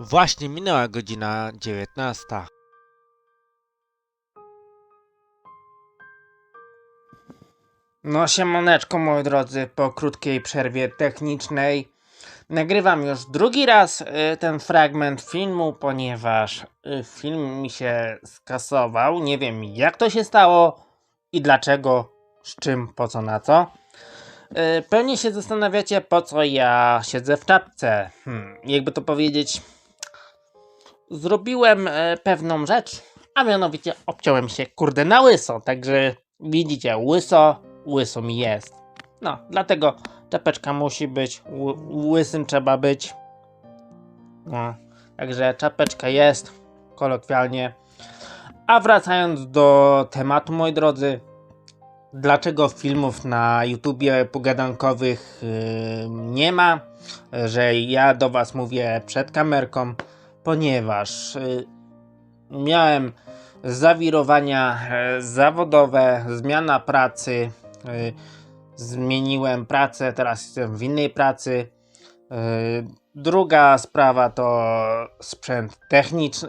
Właśnie minęła godzina 19. No siemaneczko moi drodzy, po krótkiej przerwie technicznej nagrywam już drugi raz y, ten fragment filmu, ponieważ y, film mi się skasował. Nie wiem jak to się stało i dlaczego, z czym, po co, na co. Y, Pewnie się zastanawiacie po co ja siedzę w czapce. Hmm, jakby to powiedzieć, zrobiłem e, pewną rzecz, a mianowicie obciąłem się kurde na łyso, także widzicie, łyso, łyso mi jest. No, dlatego czapeczka musi być, ły- łysym trzeba być. No, także czapeczka jest, kolokwialnie. A wracając do tematu, moi drodzy, dlaczego filmów na YouTubie pogadankowych yy, nie ma, że ja do Was mówię przed kamerką, ponieważ y, miałem zawirowania e, zawodowe, zmiana pracy, y, zmieniłem pracę, teraz jestem w innej pracy. Y, Druga sprawa to sprzęt techniczny,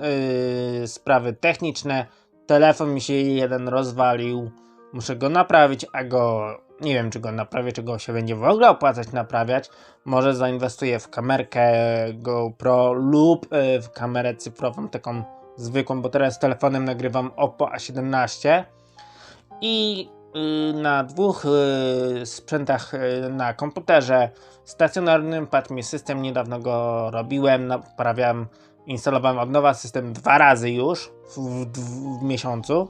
sprawy techniczne. Telefon mi się jeden rozwalił, muszę go naprawić, a go nie wiem, czy go naprawię, czy go się będzie w ogóle opłacać naprawiać. Może zainwestuję w kamerkę GoPro lub y, w kamerę cyfrową, taką zwykłą, bo teraz telefonem nagrywam Oppo A17 i y, na dwóch y, sprzętach y, na komputerze stacjonarnym padł mi system, niedawno go robiłem, naprawiam, instalowałem od nowa system dwa razy już w, w, w miesiącu.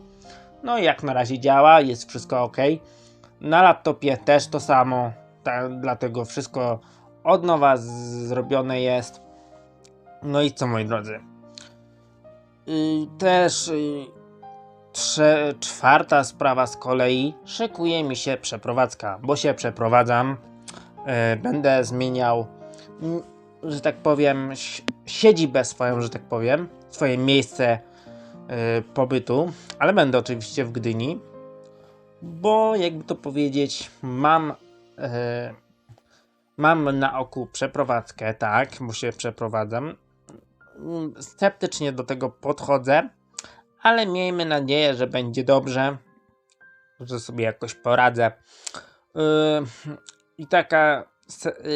No i jak na razie działa, jest wszystko ok. Na laptopie też to samo, ta, dlatego wszystko od nowa zrobione jest. No i co moi drodzy? Y, też y, trze, czwarta sprawa z kolei, szykuje mi się przeprowadzka, bo się przeprowadzam. Y, będę zmieniał, mm, że tak powiem, si- siedzibę swoją, że tak powiem, swoje miejsce y, pobytu, ale będę oczywiście w Gdyni, bo jakby to powiedzieć, mam. e, Mam na oku przeprowadzkę, tak, bo się przeprowadzam. Mm, Sceptycznie do tego podchodzę, ale miejmy nadzieję, że będzie dobrze, że sobie jakoś poradzę. Yy, I taka,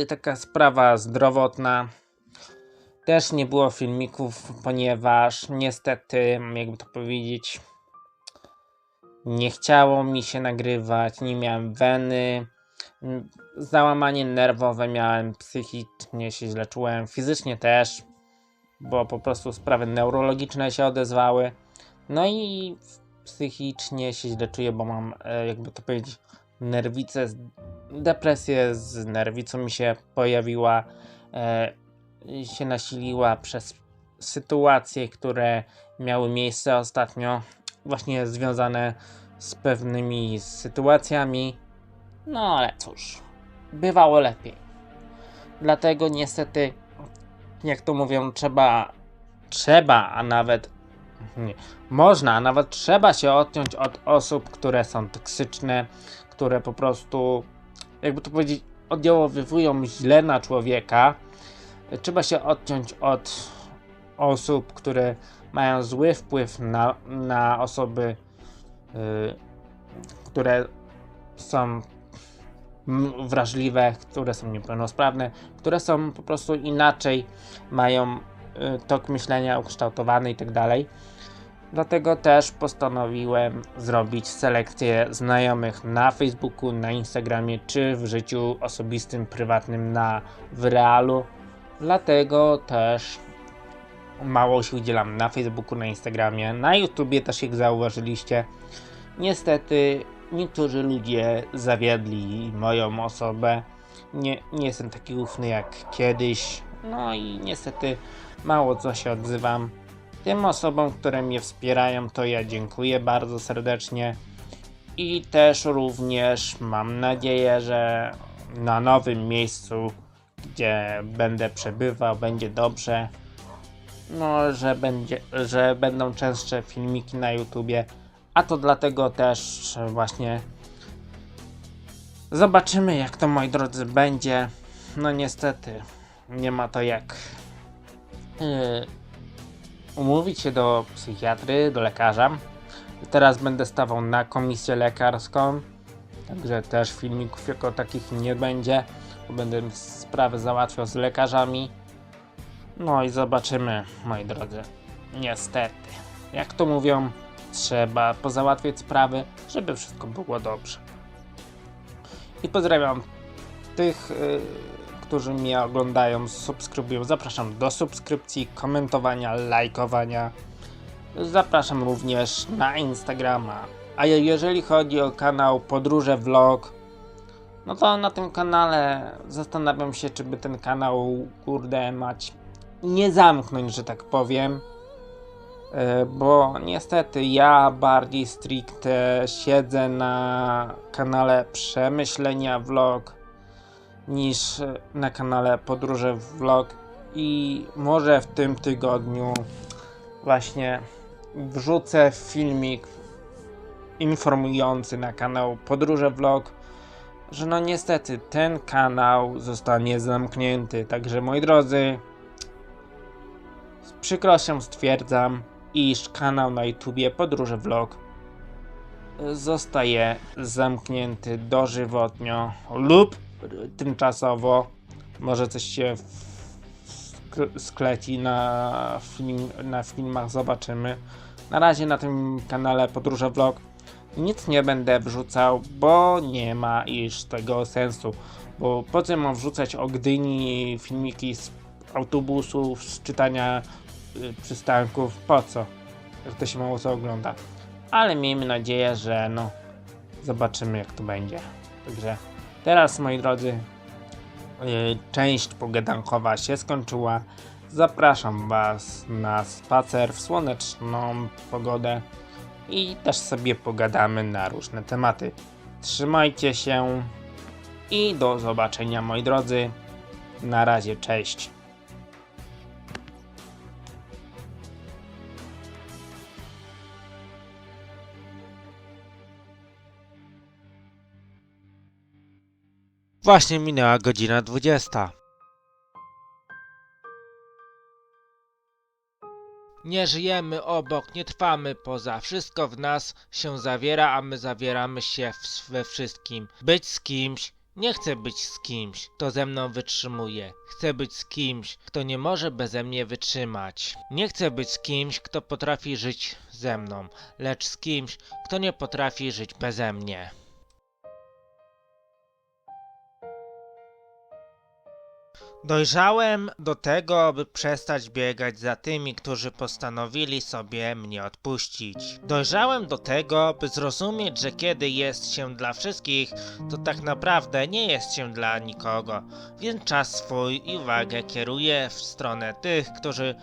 y, taka sprawa zdrowotna. Też nie było filmików, ponieważ niestety, jakby to powiedzieć, nie chciało mi się nagrywać, nie miałem weny. Mm, Załamanie nerwowe miałem, psychicznie się źle czułem, fizycznie też, bo po prostu sprawy neurologiczne się odezwały. No i psychicznie się źle czuję, bo mam, e, jakby to powiedzieć, nerwicę, depresję z nerwicą mi się pojawiła, e, się nasiliła przez sytuacje, które miały miejsce ostatnio, właśnie związane z pewnymi sytuacjami. No ale cóż, bywało lepiej. Dlatego niestety, jak to mówią, trzeba, trzeba, a nawet nie, można, a nawet trzeba się odciąć od osób, które są toksyczne, które po prostu, jakby to powiedzieć, oddziaływują źle na człowieka. Trzeba się odciąć od osób, które mają zły wpływ na, na osoby, y, które są wrażliwe, które są niepełnosprawne, które są po prostu inaczej, mają y, tok myślenia ukształtowany i tak dalej. Dlatego też postanowiłem zrobić selekcję znajomych na Facebooku, na Instagramie, czy w życiu osobistym, prywatnym, na w realu. Dlatego też mało się udzielam na Facebooku, na Instagramie, na YouTubie też jak zauważyliście. Niestety niektórzy ludzie zawiedli moją osobę. Nie, nie jestem taki ufny jak kiedyś. No i niestety mało co się odzywam. Tym osobom, które mnie wspierają, to ja dziękuję bardzo serdecznie. I też również mam nadzieję, że na nowym miejscu, gdzie będę przebywał, będzie dobrze. No, że, będzie, że będą częstsze filmiki na YouTubie. A to dlatego też właśnie zobaczymy, jak to moi drodzy będzie. No niestety, nie ma to jak yy, umówić się do psychiatry, do lekarza. Teraz będę stawał na komisję lekarską, także też filmików jako takich nie będzie, bo będę sprawę załatwiał z lekarzami. No i zobaczymy, moi drodzy. Niestety, jak to mówią, trzeba pozałatwiać sprawy, żeby wszystko było dobrze. I pozdrawiam tych, y, którzy mnie oglądają, subskrybują. Zapraszam do subskrypcji, komentowania, lajkowania. Zapraszam również na Instagrama. A je- jeżeli chodzi o kanał Podróże Vlog, no to na tym kanale zastanawiam się, czy by ten kanał, kurde, mać nie zamknąć, że tak powiem. E, Bo niestety ja bardziej stricte siedzę na kanale Przemyślenia Vlog niż na kanale Podróże Vlog i może w tym tygodniu właśnie wrzucę filmik informujący na kanał Podróże Vlog, że no niestety ten kanał zostanie zamknięty. Także moi drodzy, z przykrością stwierdzam, iż kanał na YouTubie Podróże Vlog zostaje zamknięty dożywotnio lub tymczasowo. Może coś się skleci na, film, na filmach, zobaczymy. Na razie na tym kanale Podróże Vlog nic nie będę wrzucał, bo nie ma iż tego sensu. Bo po co mam wrzucać o Gdyni filmiki z autobusów, z czytania y, przystanków? Po co? Jak to się mało co ogląda. Ale miejmy nadzieję, że no zobaczymy jak to będzie. Także teraz moi drodzy y, część pogadankowa się skończyła. Zapraszam Was na spacer w słoneczną pogodę i też sobie pogadamy na różne tematy. Trzymajcie się i do zobaczenia moi drodzy. Na razie, cześć. Właśnie minęła godzina 20. Nie żyjemy obok, nie trwamy poza. Wszystko w nas się zawiera, a my zawieramy się we wszystkim. Być z kimś. Nie chcę być z kimś, kto ze mną wytrzymuje. Chcę być z kimś, kto nie może beze mnie wytrzymać. Nie chcę być z kimś, kto potrafi żyć ze mną, lecz z kimś, kto nie potrafi żyć beze mnie. Dojrzałem do tego, by przestać biegać za tymi, którzy postanowili sobie mnie odpuścić. Dojrzałem do tego, by zrozumieć, że kiedy jest się dla wszystkich, to tak naprawdę nie jest się dla nikogo. Więc czas swój i uwagę kieruję w stronę tych, którzy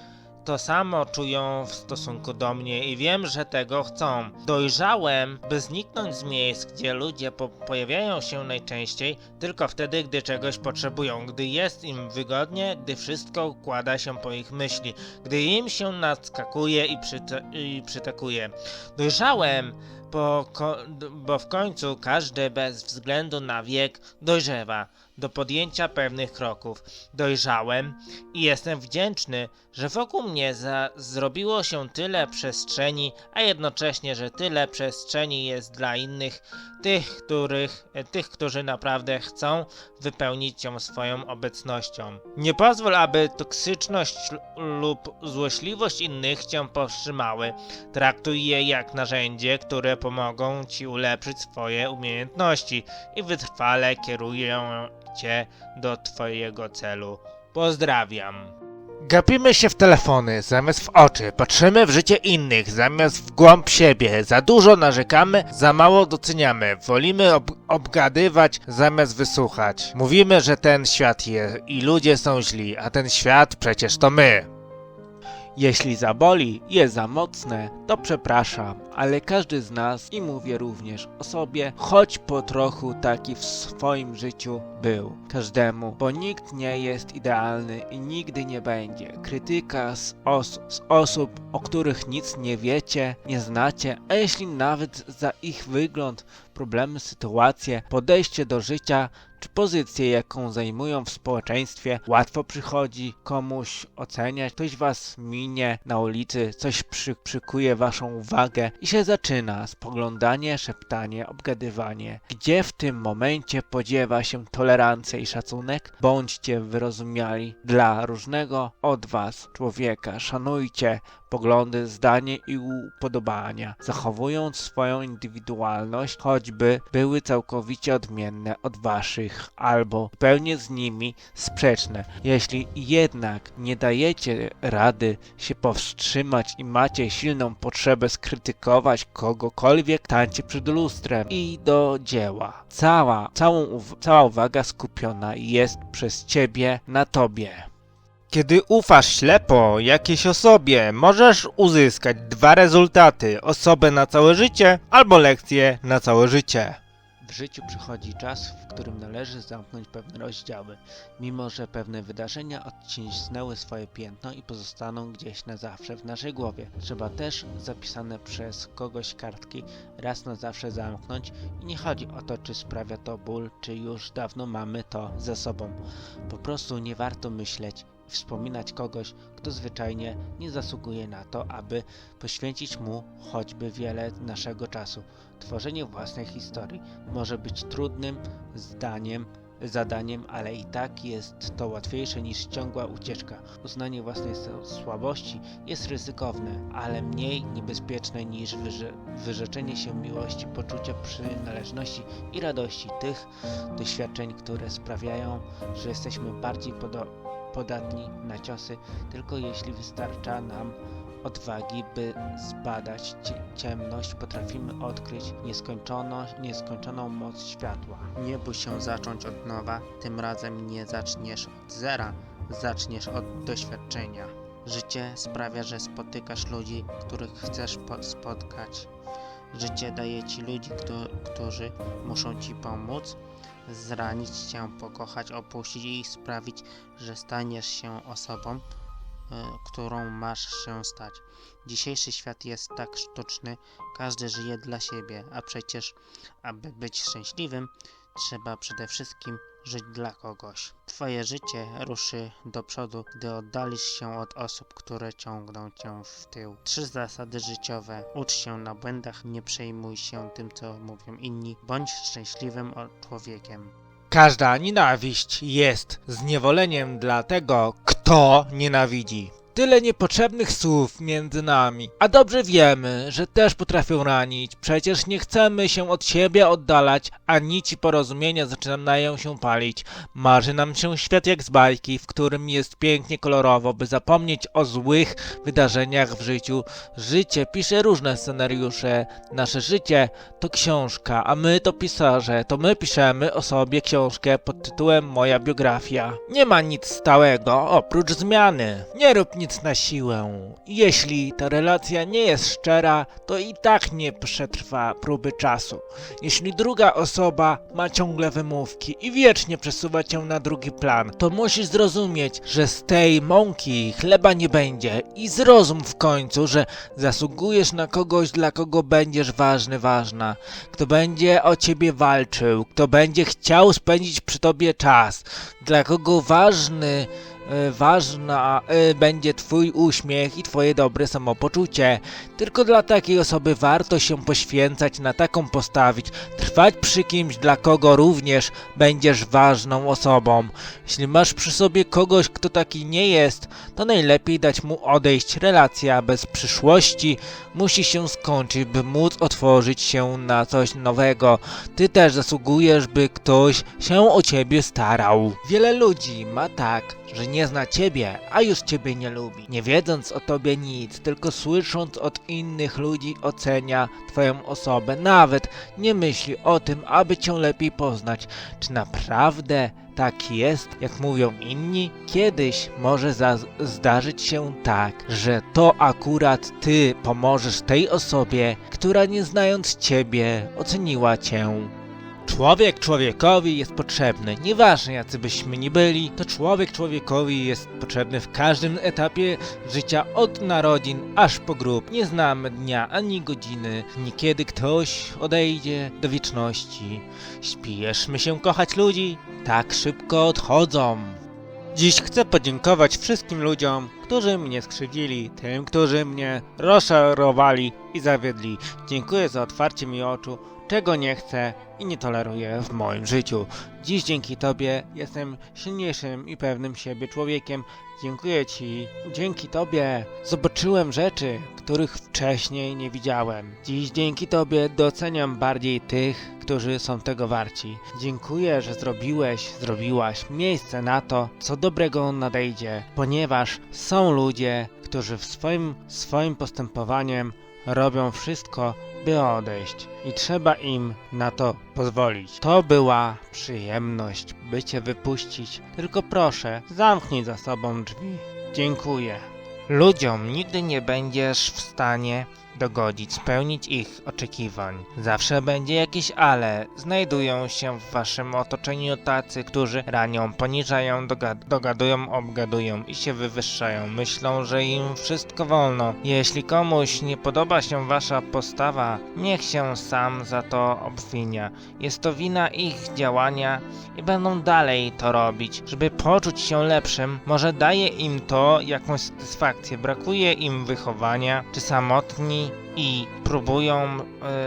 to samo czują w stosunku do mnie i wiem, że tego chcą. Dojrzałem, by zniknąć z miejsc, gdzie ludzie po pojawiają się najczęściej tylko wtedy, gdy czegoś potrzebują, gdy jest im wygodnie, gdy wszystko układa się po ich myśli, gdy im się nadskakuje i, przyte- i przytakuje. Dojrzałem, bo, bo w końcu każdy bez względu na wiek dojrzewa do podjęcia pewnych kroków. Dojrzałem i jestem wdzięczny, że wokół mnie zrobiło się tyle przestrzeni, a jednocześnie, że tyle przestrzeni jest dla innych, tych, których, tych, którzy naprawdę chcą wypełnić ją swoją obecnością. Nie pozwól, aby toksyczność lub złośliwość innych cię powstrzymały. Traktuj je jak narzędzie, które pomogą ci ulepszyć swoje umiejętności i wytrwale kierują cię do twojego celu. Pozdrawiam. Gapimy się w telefony zamiast w oczy, patrzymy w życie innych zamiast w głąb siebie, za dużo narzekamy, za mało doceniamy, wolimy ob obgadywać zamiast wysłuchać. Mówimy, że ten świat jest i ludzie są źli, a ten świat przecież to my. Jeśli zaboli, jest za mocne, to przepraszam, ale każdy z nas, i mówię również o sobie, choć po trochu taki w swoim życiu był. Każdemu, bo nikt nie jest idealny i nigdy nie będzie. Krytyka z, os z osób, o których nic nie wiecie, nie znacie, a jeśli nawet za ich wygląd, problemy, sytuacje, podejście do życia, czy pozycję, jaką zajmują w społeczeństwie, łatwo przychodzi komuś oceniać, ktoś was minie na ulicy, coś przy, przykuje waszą uwagę i się zaczyna spoglądanie, szeptanie, obgadywanie. Gdzie w tym momencie podziewa się tolerancja i szacunek? Bądźcie wyrozumiali dla różnego od was człowieka. Szanujcie poglądy, zdanie i upodobania, zachowując swoją indywidualność, choćby były całkowicie odmienne od waszych albo zupełnie z nimi sprzeczne. Jeśli jednak nie dajecie rady się powstrzymać i macie silną potrzebę skrytykować kogokolwiek, tańcie przed lustrem i do dzieła. Cała, całą, cała uwaga skupiona jest przez ciebie na tobie. Kiedy ufasz ślepo jakiejś osobie, możesz uzyskać dwa rezultaty: osobę na całe życie albo lekcję na całe życie. W życiu przychodzi czas, w którym należy zamknąć pewne rozdziały, mimo że pewne wydarzenia odcisnęły swoje piętno i pozostaną gdzieś na zawsze w naszej głowie. Trzeba też zapisane przez kogoś kartki raz na zawsze zamknąć i nie chodzi o to, czy sprawia to ból, czy już dawno mamy to ze sobą. Po prostu nie warto myśleć wspominać kogoś, kto zwyczajnie nie zasługuje na to, aby poświęcić mu choćby wiele naszego czasu. Tworzenie własnej historii może być trudnym zdaniem, zadaniem, ale i tak jest to łatwiejsze niż ciągła ucieczka. Uznanie własnej słabości jest ryzykowne, ale mniej niebezpieczne niż wyrze wyrzeczenie się miłości, poczucia przynależności i radości tych doświadczeń, które sprawiają, że jesteśmy bardziej podo podatni na ciosy, tylko jeśli wystarcza nam odwagi, by zbadać cie- ciemność, potrafimy odkryć nieskończoną moc światła. Nie bój się zacząć od nowa, tym razem nie zaczniesz od zera, zaczniesz od doświadczenia. Życie sprawia, że spotykasz ludzi, których chcesz po- spotkać. Życie daje ci ludzi, którzy muszą ci pomóc, zranić cię, pokochać, opuścić i sprawić, że staniesz się osobą, y, którą masz się stać. Dzisiejszy świat jest tak sztuczny, każdy żyje dla siebie, a przecież, aby być szczęśliwym, trzeba przede wszystkim żyć dla kogoś. Twoje życie ruszy do przodu, gdy oddalisz się od osób, które ciągną cię w tył. Trzy zasady życiowe. Ucz się na błędach, nie przejmuj się tym, co mówią inni. Bądź szczęśliwym człowiekiem. Każda nienawiść jest zniewoleniem dla tego, kto nienawidzi. Tyle niepotrzebnych słów między nami, a dobrze wiemy, że też potrafią ranić. Przecież nie chcemy się od siebie oddalać, a nici porozumienia zaczynają się palić. Marzy nam się świat jak z bajki, w którym jest pięknie kolorowo, by zapomnieć o złych wydarzeniach w życiu. Życie pisze różne scenariusze. Nasze życie to książka, a my to pisarze. To my piszemy o sobie książkę pod tytułem Moja biografia. Nie ma nic stałego oprócz zmiany. Nie rób nic na siłę. Jeśli ta relacja nie jest szczera, to i tak nie przetrwa próby czasu. Jeśli druga osoba ma ciągle wymówki i wiecznie przesuwa cię na drugi plan, to musisz zrozumieć, że z tej mąki chleba nie będzie i zrozum w końcu, że zasługujesz na kogoś, dla kogo będziesz ważny, ważna, kto będzie o ciebie walczył, kto będzie chciał spędzić przy tobie czas, dla kogo ważny ważna e, będzie twój uśmiech i twoje dobre samopoczucie. Tylko dla takiej osoby warto się poświęcać, na taką postawić, trwać przy kimś, dla kogo również będziesz ważną osobą. Jeśli masz przy sobie kogoś, kto taki nie jest, to najlepiej dać mu odejść. Relacja bez przyszłości musi się skończyć, by móc otworzyć się na coś nowego. Ty też zasługujesz, by ktoś się o ciebie starał. Wiele ludzi ma tak, że nie zna ciebie, a już ciebie nie lubi. Nie wiedząc o tobie nic, tylko słysząc od innych ludzi ocenia twoją osobę. Nawet nie myśli o tym, aby cię lepiej poznać. Czy naprawdę tak jest, jak mówią inni? Kiedyś może zdarzyć się tak, że to akurat ty pomożesz tej osobie, która nie znając ciebie oceniła cię. Człowiek człowiekowi jest potrzebny. Nieważne jacy byśmy nie byli, to człowiek człowiekowi jest potrzebny w każdym etapie życia od narodzin aż po grób. Nie znamy dnia ani godziny, niekiedy ktoś odejdzie do wieczności. Śpieszmy się kochać ludzi, tak szybko odchodzą. Dziś chcę podziękować wszystkim ludziom, którzy mnie skrzywdzili, tym, którzy mnie rozczarowali i zawiedli. Dziękuję za otwarcie mi oczu, czego nie chcę i nie toleruję w moim życiu. Dziś dzięki Tobie jestem silniejszym i pewnym siebie człowiekiem. Dziękuję Ci. Dzięki Tobie zobaczyłem rzeczy, których wcześniej nie widziałem. Dziś dzięki Tobie doceniam bardziej tych, którzy są tego warci. Dziękuję, że zrobiłeś, zrobiłaś miejsce na to, co dobrego nadejdzie, ponieważ są ludzie, którzy w swoim, swoim postępowaniem robią wszystko, by odejść i trzeba im na to pozwolić. To była przyjemność, by cię wypuścić, tylko proszę, zamknij za sobą drzwi. Dziękuję. Ludziom nigdy nie będziesz w stanie dogodzić, spełnić ich oczekiwań. Zawsze będzie jakieś ale. Znajdują się w waszym otoczeniu tacy, którzy ranią, poniżają, dogad dogadują, obgadują i się wywyższają. Myślą, że im wszystko wolno. Jeśli komuś nie podoba się wasza postawa, niech się sam za to obwinia. Jest to wina ich działania i będą dalej to robić, żeby poczuć się lepszym. Może daje im to jakąś satysfakcję, brakuje im wychowania, czy samotni i próbują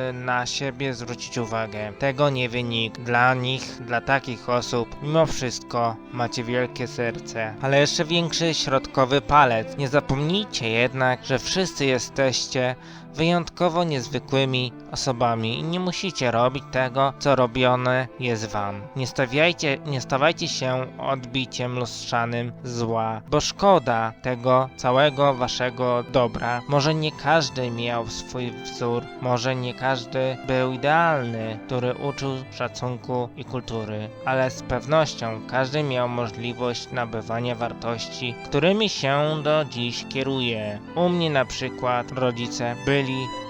y, na siebie zwrócić uwagę. Tego nie wie nikt. Dla nich, dla takich osób, mimo wszystko macie wielkie serce, ale jeszcze większy środkowy palec. Nie zapomnijcie jednak, że wszyscy jesteście wyjątkowo niezwykłymi osobami i nie musicie robić tego, co robione jest wam. Nie stawiajcie, nie stawajcie się odbiciem lustrzanym zła, bo szkoda tego całego waszego dobra. Może nie każdy miał swój wzór, może nie każdy był idealny, który uczył szacunku i kultury, ale z pewnością każdy miał możliwość nabywania wartości, którymi się do dziś kieruje. U mnie na przykład rodzice byli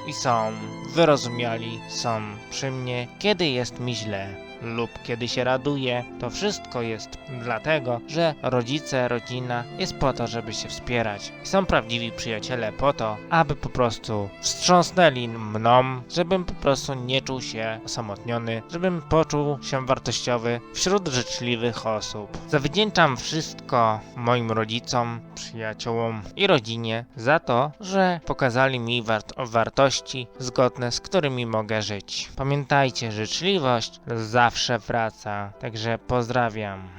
i są wyrozumiali, są przy mnie, kiedy jest mi źle lub kiedy się raduję. To wszystko jest dlatego, że rodzice, rodzina jest po to, żeby się wspierać. Są prawdziwi przyjaciele po to, aby po prostu wstrząsnęli mną, żebym po prostu nie czuł się osamotniony, żebym poczuł się wartościowy wśród życzliwych osób. Zawdzięczam wszystko moim rodzicom, przyjaciołom i rodzinie za to, że pokazali mi wart wartości zgodne, z którymi mogę żyć. Pamiętajcie, życzliwość zawsze wraca. Także pozdrawiam.